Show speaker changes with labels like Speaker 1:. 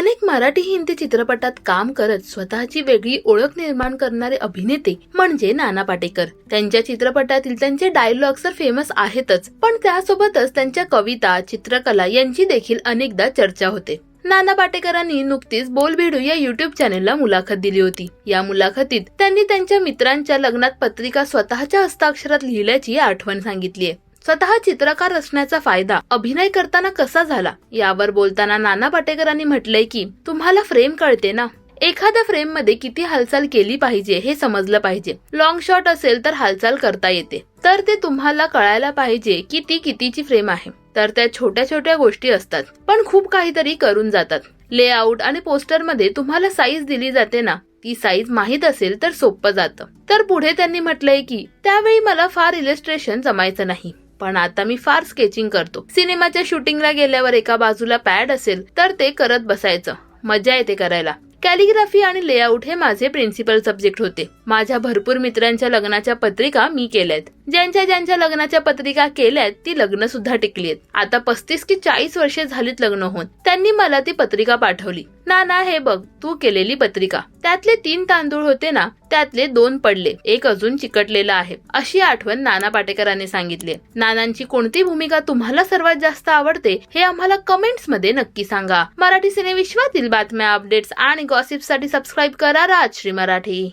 Speaker 1: अनेक मराठी हिंदी चित्रपटात काम करत स्वतःची वेगळी ओळख निर्माण करणारे अभिनेते म्हणजे नाना पाटेकर. त्यांच्या चित्रपटातील त्यांचे डायलॉग्स तर फेमस आहेतच पण त्यासोबतच त्यांच्या कविता चित्रकला यांची देखील अनेकदा चर्चा होते. नाना पाटेकरांनी नुकतीच बोलबेडू या युट्यूब चॅनेलला मुलाखत दिली होती. या मुलाखतीत त्यांनी त्यांच्या मित्रांच्या लग्नात पत्रिका स्वतःच्या हस्ताक्षरात लिहिल्याची आठवण सांगितलीय स्वतः चित्रकार असण्याचा फायदा अभिनय करताना कसा झाला? यावर बोलताना नाना पाटेकरांनी म्हटलंय की तुम्हाला फ्रेम कळते ना? एखाद्या फ्रेममध्ये किती हालचाल केली पाहिजे हे समजलं पाहिजे. लॉंग शॉट असेल तर हालचाल करता येते. तर ते तुम्हाला कळायला पाहिजे की ती कितीची फ्रेम आहे. तर त्या छोट्या छोट्या गोष्टी असतात. पण खूप काहीतरी करून जातात. लेआउट आणि पोस्टरमध्ये तुम्हाला साईज दिली जाते ना? ती साईज माहीत असेल तर सोपं जातं. तर पुढे त्यांनी म्हटलंय की त्यावेळी मला फार इलस्ट्रेशन जमायचं नाही. पण आता मी फार स्केचिंग करतो. सिनेमाच्या शूटिंगला गेल्यावर एका बाजूला पॅड असेल तर ते करत बसायचं. मजा येते करायला. कॅलिग्राफी आणि लेआउट हे माझे प्रिन्सिपल सब्जेक्ट होते. माझ्या भरपूर मित्रांच्या लग्नाच्या पत्रिका मी केल्यात. ज्यांच्या ज्यांच्या लग्नाच्या पत्रिका केल्यात ती लग्न सुद्धा टिकलीत आता पस्तीस की चाळीस वर्षे झालीत लग्न होऊन. त्यांनी मला ती पत्रिका पाठवली. ना ना हे बघ तू केलेली पत्रिका. त्यातले तीन तांदूळ होते ना त्यातले दोन पडले. एक अजून चिकटलेला आहे. अशी आठवण नाना पाटेकरांनी सांगितली नानांची कोणती भूमिका तुम्हाला सर्वात जास्त आवडते हे आम्हाला कमेंट्समध्ये नक्की सांगा. मराठी सिनेविश्वातील बातम्या अपडेट्स आणि गॉसिपसाठी सबस्क्राईब करा राजश्री मराठी.